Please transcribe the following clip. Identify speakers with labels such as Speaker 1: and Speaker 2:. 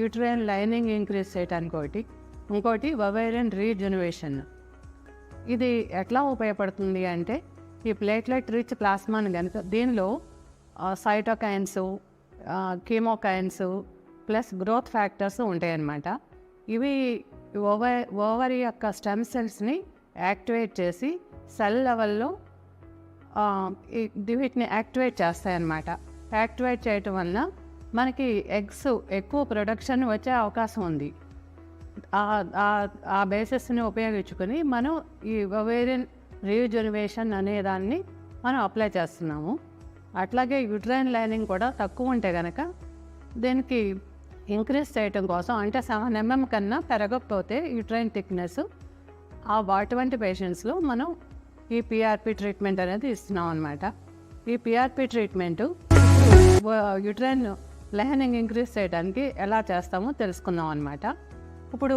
Speaker 1: Uterine lining increase చేయడానికి ఒకటి. ఇంకోటి వవైరన్ రీజనరేషన్ ఇది ఎట్లా ఉపయోగపడుతుంది అంటే ఈ ప్లేట్లెట్ రిచ్ ప్లాస్మాని కనుక దీనిలో cytokines chemokines plus growth factors ఉంటాయన్నమాట. ఇవి ఓవర్ ఓవర్ యొక్క స్టెమ్ సెల్స్ని యాక్టివేట్ చేసి సెల్ లెవెల్లో వీటిని యాక్టివేట్ చేస్తాయన్నమాట. యాక్టివేట్ చేయటం వలన మనకి ఎగ్స్ ఎక్కువ ప్రొడక్షన్ వచ్చే అవకాశం ఉంది. ఆ- ఆ- బేసిస్ని ఉపయోగించుకొని మనం ఈ ఒవేరియన్ రీజనరేషన్ అనే దాన్ని మనం అప్లై చేస్తున్నాము. అట్లాగే యుట్రైన్ లైనింగ్ కూడా తక్కువ ఉంటే కనుక దీనికి ఇంక్రీజ్ చేయటం కోసం అంటే సెవెన్ ఎంఎం mm కన్నా పెరగకపోతే యుట్రైన్ థిక్నెస్ ఆ అటువంటి పేషెంట్స్లో మనం ఈ పిఆర్పి ట్రీట్మెంట్ అనేది ఇస్తున్నాం అనమాట ఈ PRP treatment uterine lining increase చేయడానికి ఎలా చేస్తామో తెలుసుకుందాం అనమాట ఇప్పుడు